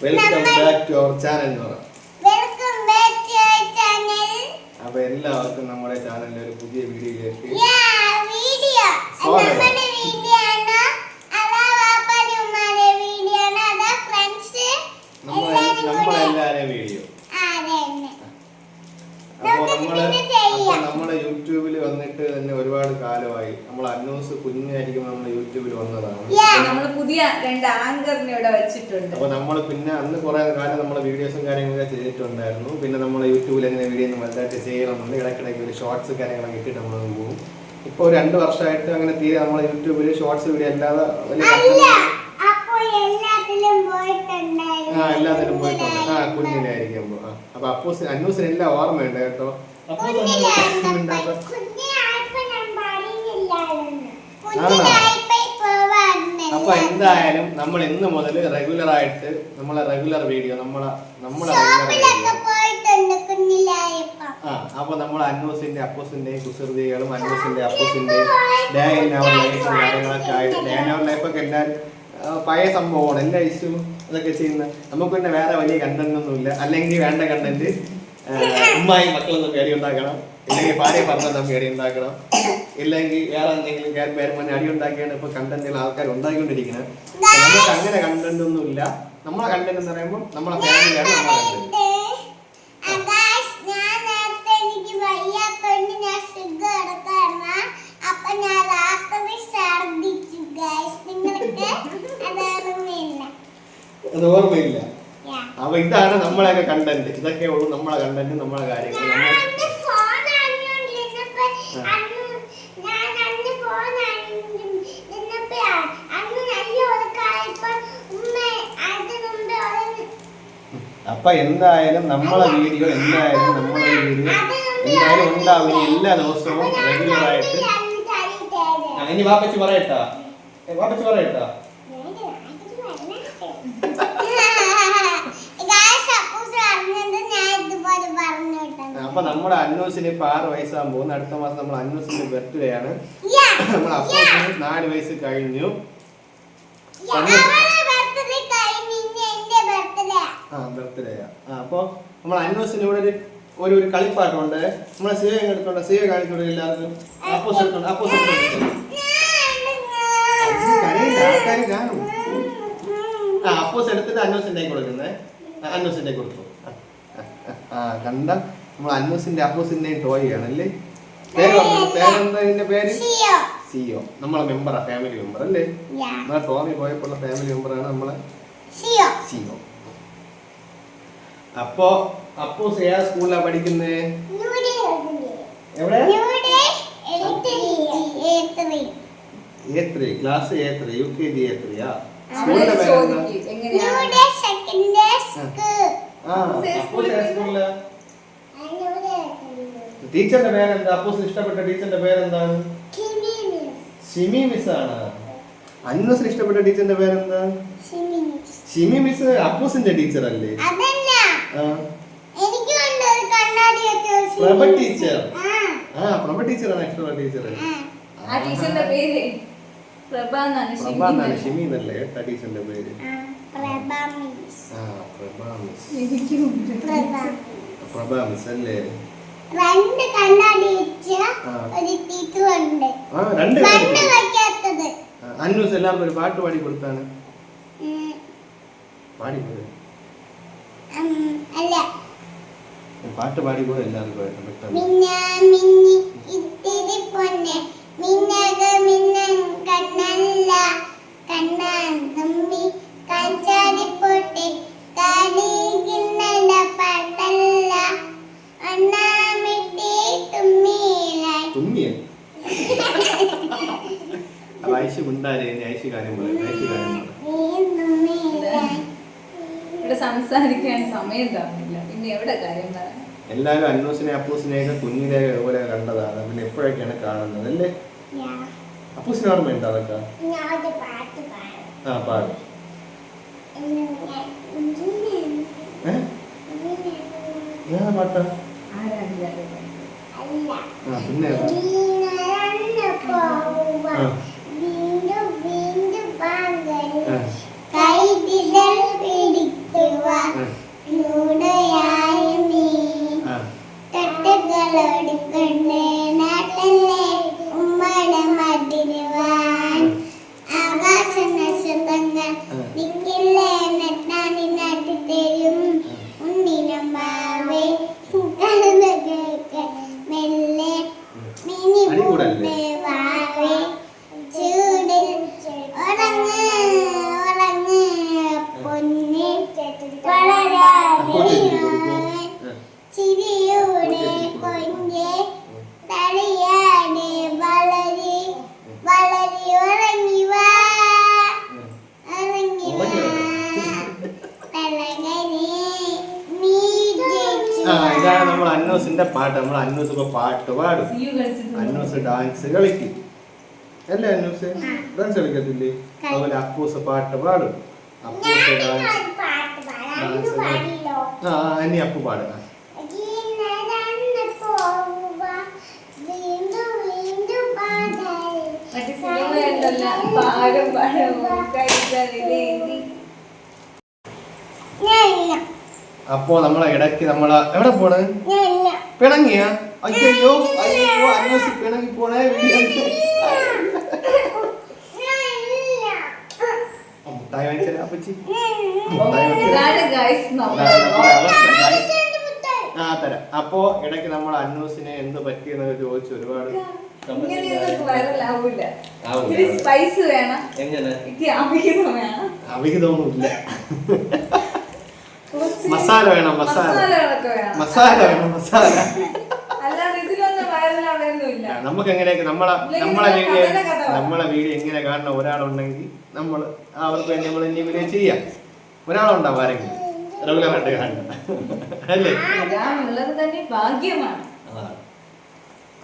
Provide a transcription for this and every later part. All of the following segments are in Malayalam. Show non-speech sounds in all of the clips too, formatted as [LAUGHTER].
Welcome back to our channel പറയാം welcome back to our channel അപ്പൊ എല്ലാവർക്കും നമ്മുടെ ചാനലിലെ ഒരു പുതിയ വീഡിയോയിലേക്ക് നമ്മളെല്ലാരെയും വീഡിയോ. അപ്പോൾ നമ്മൾ അപ്പോൾ നമ്മുടെ യൂട്യൂബിൽ വന്നിട്ട് തന്നെ ഒരുപാട് കാലമായി. നമ്മൾ അന്നൂസ് കുഞ്ഞായിരിക്കുമ്പോൾ നമ്മൾ യൂട്യൂബിൽ വന്നതാണ്. നമ്മൾ പുതിയ രണ്ട് ആങ്കറിനെ ഇവിടെ വെച്ചിട്ടുണ്ട്. അപ്പൊ നമ്മൾ പിന്നെ അന്ന് കുറെ കാലം നമ്മൾ വീഡിയോസും കാര്യങ്ങളൊക്കെ ചെയ്തിട്ടുണ്ടായിരുന്നു. പിന്നെ നമ്മൾ യൂട്യൂബിൽ അങ്ങനെ വീഡിയോ ഒന്നും വലുതായിട്ട് ചെയ്യണമെന്നുണ്ട് ഇടയ്ക്കിടയ്ക്ക് ഒരു ഷോർട്സ് കാര്യങ്ങളൊക്കെ ഇട്ടിട്ട് നമ്മൾ പോകും. ഇപ്പോൾ ഒരു രണ്ട് വർഷമായിട്ട് അങ്ങനെ തീരെ നമ്മൾ യൂട്യൂബിൽ ഷോർട്സ് വീഡിയോ അല്ലാതെ വലിയ അപ്പോൾ എല്ലാത്തിലും ആ എല്ലാത്തിനും പോയിട്ടുണ്ട്. കുഞ്ഞിലായിരിക്കുമ്പോ അപ്പൊ. അപ്പൂസ് അന്നൂസിന് എല്ലാം ഓർമ്മയുണ്ട് കേട്ടോ? അപ്പൂസ് അപ്പൊ എന്തായാലും നമ്മൾ ഇന്ന് മുതൽ റെഗുലർ ആയിട്ട് നമ്മളെ റെഗുലർ വീഡിയോ നമ്മളെ നമ്മളെ ആ അപ്പൊ നമ്മൾ അന്നൂസിന്റെ അപ്പൂസിന്റെയും കുസൃതികളും അന്നൂസിന്റെ അപ്പൂസിന്റെയും ഡേ ഇൻ അവർ ലൈഫ് കാര്യങ്ങളൊക്കെ ആയിട്ട് ഡേ ഇൻ അവർ ലൈഫൊക്കെ എല്ലാവരും പഴയ സംഭവമാണ്. എല്ലാ ഇഷ്യൂ അതൊക്കെ ചെയ്യുന്ന നമുക്ക് പിന്നെ വേറെ വലിയ കണ്ടന്റ് ഒന്നുമില്ല അല്ലെങ്കിൽ വേണ്ട കണ്ടന്റ് ഉമ്മായി മക്കളൊന്നും കയറി ഉണ്ടാക്കണം. ഇല്ലെങ്കിൽ ഭാര്യ പറഞ്ഞൊന്നും കയറി ഉണ്ടാക്കണം. ഇല്ലെങ്കിൽ വേറെ എന്തെങ്കിലും കയറി പേര് മുന്നേ അടി ഉണ്ടാക്കിയാണ് ഇപ്പൊ കണ്ടന്റുകൾ ആൾക്കാർ ഉണ്ടാക്കിക്കൊണ്ടിരിക്കുന്നത് നമുക്ക് അങ്ങനെ കണ്ടന്റ് ഒന്നും ഇല്ല. നമ്മളെ കണ്ടന്റ് എന്ന് പറയുമ്പോൾ നമ്മളെ ഫാമിലിയാണ് നമ്മളെ കണ്ടന്റ് അത് ഓർമ്മയില്ല. അപ്പൊ ഇതാണ് നമ്മളെയൊക്കെ കണ്ടന്റ് ഇതൊക്കെ ഉള്ളൂ നമ്മളെ കണ്ടന്റ് നമ്മളെ കാര്യങ്ങൾ. അപ്പൊ എന്തായാലും നമ്മളെ വീഡിയോ എന്തായാലും നമ്മളെ വീഡിയോ എന്തായാലും ഉണ്ടാവും എല്ലാ ദിവസവും റെഗുലർ ആയിട്ട്. ഇനി വാപ്പച്ചി പറയട്ടാ. വാപ്പച്ചി പറയട്ടാ. അപ്പൊ നമ്മുടെ അന്നൂസിന് ഇപ്പൊ ആറ് വയസ്സാകാൻ പോകുന്നു അടുത്ത മാസം നമ്മൾ അന്നൂസിന്റെ ബർത്ത്ഡേ ആണ്. നമ്മൾ അപ്പൂസിന് നാല് വയസ്സ് കഴിഞ്ഞു. ആ. ബർത്ത്ഡേ ആ. അപ്പൊ നമ്മൾ അന്നൂസിന് ഇവിടെ ഒരു ഒരു ഒരു കളിപ്പാട്ടുണ്ട് നമ്മളെ സീവ എടുത്തോണ്ട് സീവ കാണിച്ചോണ്ട് എല്ലാവർക്കും അപ്പൂസ് എടുത്തോണ്ട് അപ്പോസ് ആൾക്കാർ കാണും. ആ അപ്പൂസ് എടുത്തിട്ട് അന്നൂസിന്റെ കൊടുക്കുന്നേ അന്നൂസിന്റെ കൊടുത്തു ആ കണ്ട. നമ്മൾ അന്നൂസിന്റെ അപ്പൂസിന്റെ ടോയ് ആണല്ലേ പേര് പേരെന്താ ഇതിന്റെ പേര്? സിയോ. നമ്മളെ മെമ്പറാ ഫാമിലി മെമ്പർ അല്ലേ? നമ്മളെ ടോമി പോയപ്പോൾ ഫാമിലി മെമ്പറാണ് നമ്മളെ സിയോ. അപ്പോ അപ്പൂസ് ഏതാ സ്കൂളിലാ പഠിക്കുന്നേ? എവിടെ? A three class A three U K G A three ആ? സ്കൂളിന്റെ പേരെന്താ? ആ അപ്പൂസ് ഏതാ സ്കൂളിലാ? ടീച്ചറിന്റെ പേരെന്താ? അപ്പൂസിന് ഇഷ്ടപ്പെട്ട ടീച്ചറിന്റെ പേരെന്താണ്? ഷിമി മിസ് ആണ്. അന്നൂസിന് ഇഷ്ടപ്പെട്ട ടീച്ചറിന്റെ പേരെന്താ? ഷിമി മിസ് അപ്പൂസിന്റെ ടീച്ചർ അല്ലേ പ്രഭ. ടീച്ചർ. ആ, പ്രഭ ടീച്ചറാണ് ഇഷ്ടമുള്ള ടീച്ചർ പ്രഭ എന്നാണ് പ്രഭ എന്നാണ് ഷിമി എന്നല്ലേ? കേട്ടാ ടീച്ചറിന്റെ പേര്. പ്രഭ മിസ് അല്ലേ? രണ്ട് കണ്ണാടി വെച്ച ഒരു ടീച്ചർ ഉണ്ട്. രണ്ട് കണ്ണ് വയ്ക്കാത്തത് അന്നൂസ് എല്ലാവർക്കും ഒരു പാട്ട് പാടി കൊടുത്താണ്. പാടി അല്ല. പാട്ട് പാടി പോയി എല്ലാവർക്കും മിന്ന മിന്നി ഇത്തിരി പൊന്നെ. മിന്നക മിന്നൻ കണ്ണല്ല. കണ്ണാൻ തമ്മി കാഞ്ചാടി പൊട്ടി. അപ്പൊ ഐശു കാര്യം പറയും ഐശു കാര്യം പറയും. ഇവിടെ സംസാരിക്കാൻ സമയം തന്നില്ല പിന്നെ എവിടെ കാര്യം പറയാൻ എല്ലാവരും അന്നൂസിനെ അപ്പൂസിനെയൊക്കെ കുഞ്ഞിലെ പോലെ കണ്ടതാണ്. പിന്നെ എപ്പോഴൊക്കെയാണ് കാണുന്നത് അല്ലേ? അപ്പൂസിന് ഓർമ്മയുണ്ട് അതൊക്കെ? ആ പാട്. ഏതാ പാട്ടാ? ആ പിന്നെ ആ. ഇതാണ് നമ്മൾ അന്നൂസിന്റെ പാട്ട്. നമ്മൾ അന്നൂസ് ഇപ്പൊ പാട്ട് പാടും. അന്നൂസ് ഡാൻസ് കളിക്കും. അല്ലേ അന്നൂസ്? ഡാൻസ് കളിക്കത്തില്ലേ? അതുപോലെ അപ്പൂസ് പാട്ട് പാടും. അപ്പൂസ് ഡാൻസ് ആ ഇനി അപ്പു പാടുക പാടും അപ്പോ നമ്മളെ ഇടയ്ക്ക് നമ്മളെ എവിടെ പോണ്? പിണങ്ങിയോ? അയ്യോ അയ്യോ പിണങ്ങി പോണേ മുട്ടായി അപ്പച്ചി. ആ തരാം. അപ്പോ ഇടയ്ക്ക് നമ്മൾ അന്നൂസിനെ എന്ത് പറ്റിയെന്നൊക്കെ ചോദിച്ചു ഒരുപാട് അവിഹിതമൊന്നുമില്ല മസാല വേണം മസാല. മസാല വേണം മസാല. നമുക്ക് എങ്ങനെയൊക്കെ നമ്മളെ നമ്മളെ വീഡിയോ. നമ്മളെ വീഡിയോ എങ്ങനെ കാണുന്ന ഒരാളുണ്ടെങ്കിൽ നമ്മൾ അവർക്ക് വേണ്ടി നമ്മൾ ഇനി വീഡിയോ ചെയ്യാം. ഒരാളുണ്ടാവും ആരെങ്കിലും. റെഗുലർ ആയിട്ട് കാണുന്ന അല്ലേ? ഭാഗ്യമാണ്.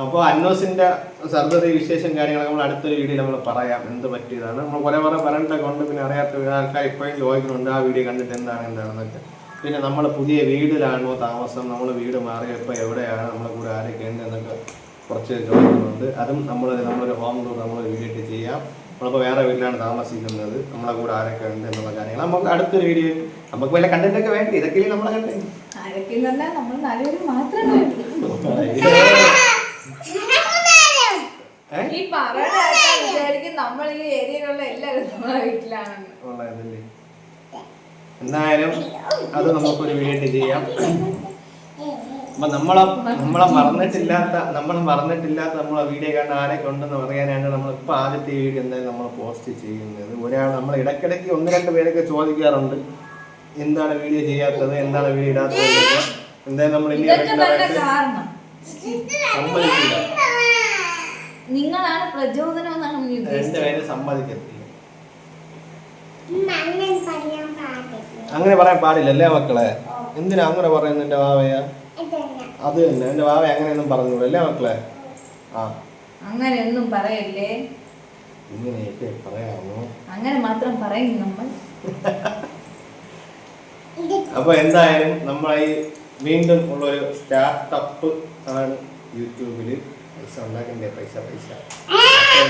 അപ്പോൾ അന്നോസിന്റെ സർവത വിശേഷം കാര്യങ്ങളൊക്കെ നമ്മൾ അടുത്തൊരു വീഡിയോ നമ്മൾ പറയാം. എന്ത് പറ്റിയതാണ്? നമ്മൾ കുറെ കുറെ പറഞ്ഞിട്ടൊക്കെ ഉണ്ട് പിന്നെ അറിയാത്ത ആൾക്കാർ ഇപ്പോഴും ചോദിക്കുന്നുണ്ട് ആ വീഡിയോ കണ്ടിട്ട് എന്താണ്? എന്താണെന്നൊക്കെ. പിന്നെ നമ്മൾ പുതിയ വീടിലാണോ താമസം? നമ്മൾ വീട് മാറിയപ്പോൾ എവിടെയാണ്? നമ്മളെ കൂടെ ആരൊക്കെ ഉണ്ട് എന്നൊക്കെ കുറച്ച് ചോദിക്കുന്നുണ്ട്. അതും നമ്മൾ നമ്മളൊരു ഹോം ടൂർ നമ്മൾ വീഡിയോ ചെയ്യാം. നമ്മളിപ്പോൾ വേറെ വീട്ടിലാണ് താമസിക്കുന്നത്. നമ്മളെ കൂടെ ആരൊക്കെ ഉണ്ട് എന്നുള്ള കാര്യങ്ങൾ നമുക്ക് അടുത്തൊരു വീഡിയോ നമുക്ക് വല്ല കണ്ടന്റ് ഒക്കെ വേണ്ടി? ഇതൊക്കെ നമ്മളെ കണ്ടന്റ് ആരൊക്കെ നമ്മൾ നല്ലൊരു മാത്രമേ? [LAUGHS] ഈ ആൾക്കാർ വിചാരിക്കും നമ്മൾ ഈ ഏരിയയിലുള്ള എല്ലാവരും നമ്മളെ വീട്ടിലാണെന്ന്. ഉള്ളതല്ലേ എന്തായാലും അത് നമുക്കൊരു വീഡിയോ ചെയ്യാം. അപ്പൊ നമ്മളെ നമ്മളെ മറന്നിട്ടില്ലാത്ത നമ്മളെ മറന്നിട്ടില്ലാത്ത നമ്മളെ വീഡിയോ കണ്ട ആരൊക്കെ ഉണ്ടെന്ന് പറയാനാണ് നമ്മൾ ഇപ്പൊ ആദ്യത്തെ വീഡിയോ എന്തായാലും നമ്മൾ പോസ്റ്റ് ചെയ്യുന്നത്. ഒരാൾ നമ്മൾ ഇടയ്ക്കിടയ്ക്ക് ഒന്ന് രണ്ട് പേരൊക്കെ ചോദിക്കാറുണ്ട്. എന്താണ് വീഡിയോ ചെയ്യാത്തത്? എന്താണ് വീഡിയോ ഇടാത്തത്. എന്തായാലും നമ്മൾ ഇനി റെഗുലറായിട്ട് സമ്മതിക്കില്ല. നിങ്ങളാണ് പ്രചോദനം എന്നാണ് നമ്മൾ എന്റെ പേര് സമ്മതിക്കത്തില്ല. അങ്ങനെ പറയാൻ പാടില്ല അല്ലേ മക്കളെ? എന്തിനാ അങ്ങനെ പറയുന്നത് എന്റെ വാവയ? അത് തന്നെ. എന്റെ വാവ അങ്ങനെയൊന്നും പറഞ്ഞൂടെ അല്ലേ മക്കളെ? ആ. അങ്ങനെയൊന്നും പറയല്ലേ? ഇങ്ങനെയൊക്കെ പറയാമോ? അങ്ങനെ മാത്രം പറയും നമ്മൾ. [LAUGHS] അപ്പൊ എന്തായാലും നമ്മളീ ഈ വീണ്ടും ഉള്ളൊരു സ്റ്റാർട്ടപ്പ് ആണ് യൂട്യൂബിൽ പൈസ ഉണ്ടാക്കണ്ടേ? പൈസ പൈസ.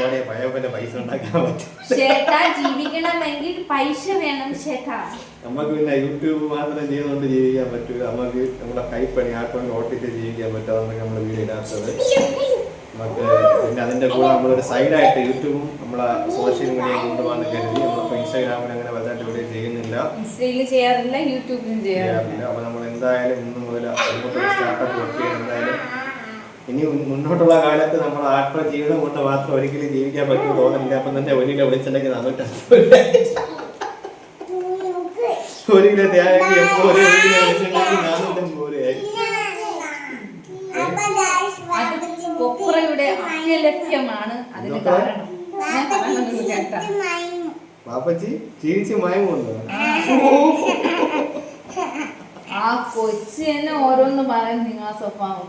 പാടിയ പയ്യപ്പന്റെ പൈസ ഉണ്ടാക്കാൻ പറ്റും. ചേട്ടാ ജീവിക്കണമെങ്കിൽ പൈസ വേണം ചേട്ടാ. നമുക്ക് പിന്നെ യൂട്യൂബ് മാത്രം ചെയ്തുകൊണ്ട് ജീവിക്കാൻ പറ്റൂല. നമുക്ക് നമ്മുടെ കൈപ്പണി ആർക്കൊണ്ട് ഓട്ടിച്ച് ജീവിക്കാൻ പറ്റുക അതൊക്കെ നമ്മൾ വീഡിയോ ഇടാത്തത് നമുക്ക് പിന്നെ അതിന്റെ കൂടെ നമ്മളൊരു സൈഡായിട്ട് യൂട്യൂബും നമ്മളെ സോഷ്യൽ മീഡിയ കൊണ്ടുപോകാൻ കരുതി. നമ്മളിപ്പോൾ ഇൻസ്റ്റാഗ്രാമിൽ അങ്ങനെ വലുതായിട്ട് ഇവിടെ ചെയ്യുന്നില്ല. ഇൻസ്റ്റയിൽ ചെയ്യാറില്ല യൂട്യൂബിലും ചെയ്യാറില്ല. ചെയ്യാറില്ല. അപ്പൊ നമ്മൾ എന്തായാലും ഇന്ന് മുതൽ സ്റ്റാർട്ടപ്പ് ഒക്കെ എന്തായാലും ഇനി മുന്നോട്ടുള്ള കാലത്ത് നമ്മൾ ആത്മ ജീവിതം കൊണ്ട് മാത്രം ഒരിക്കലും ജീവിക്കാൻ പറ്റും തോന്നുന്നില്ല അപ്പം തന്നെ ഒരു കിലോ വിളിച്ചിട്ടുണ്ടെങ്കിൽ നാനൂറ്റി ഒരു കിലോ തേങ്ങ എപ്പോൾ ഒരു കിലോ വിളിച്ചിട്ടുണ്ടെങ്കിൽ അത് വാപ്പച്ചി കൊപ്രയുടെ അത്യലഭ്യമാണ് അതിന് കാരണം. ഞാൻ പറയുന്നത് കേട്ടാ. പാപ്പച്ചി ചീച്ചി മയമുണ്ടോ ആ കൊച്ചു തന്നെ ഓരോന്ന് പറയും നിങ്ങൾ സ്വഭാവം.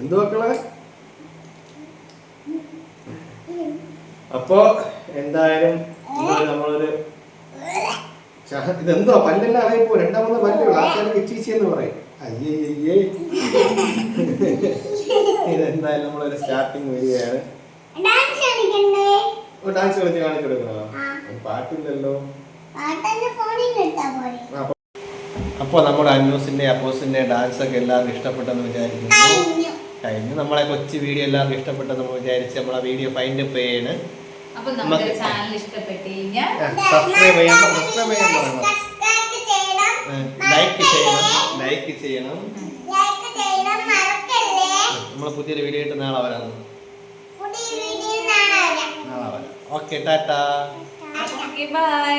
എന്തു മക്കളെ? അപ്പോ എന്തായാലും നമ്മളൊരു ഇതെന്തോ പല്ലെല്ലാം അറിയപ്പോ രണ്ടാമത്തെ പല്ലുള്ള ആൾക്കാർക്ക് ചീച്ചി എന്ന് പറയും. അയ്യേ ഇതെന്തായാലും നമ്മളൊരു സ്റ്റാർട്ടിങ് വരികയാണ്. ഡാൻസ് ഓ ഡാൻസ് കളിച്ച് കാണിച്ചു കൊടുക്കണോ ആ. പാട്ടില്ലല്ലോ പാട്ടെന്റെ ഫോണിൽ ഇട്ടാ പോരെ? അപ്പോൾ നമ്മുടെ അന്നൂസിന്റെ അപ്പോസിന്റെ ഡാൻസ് ഒക്കെ എല്ലാവർക്കും ഇഷ്ടപ്പെട്ടെന്ന് വിചാരിക്കുന്നു കഴിഞ്ഞു. നമ്മളെ കൊച്ചു വീഡിയോ എല്ലാവർക്കും ഇഷ്ടപ്പെട്ടെന്ന് വിചാരിച്ച് നമ്മളെ വീഡിയോ ഫൈൻഡ് അപ്പ് ചെയ്യാണ് അപ്പൊ നമ്മുടെ ചാനൽ ഇഷ്ടപ്പെട്ട് സബ്സ്ക്രൈബ് ചെയ്യണം സബ്സ്ക്രൈബ് ചെയ്യണം. ലൈക്ക് ചെയ്യണം ലൈക്ക് ചെയ്യണം ലൈക്ക് ചെയ്യണം. മറക്കല്ലേ. നമ്മൾ പുതിയൊരു വീഡിയോ ആയിട്ട് നാളെ വരാം ഓക്കെ ടാറ്റാ. ബൈ.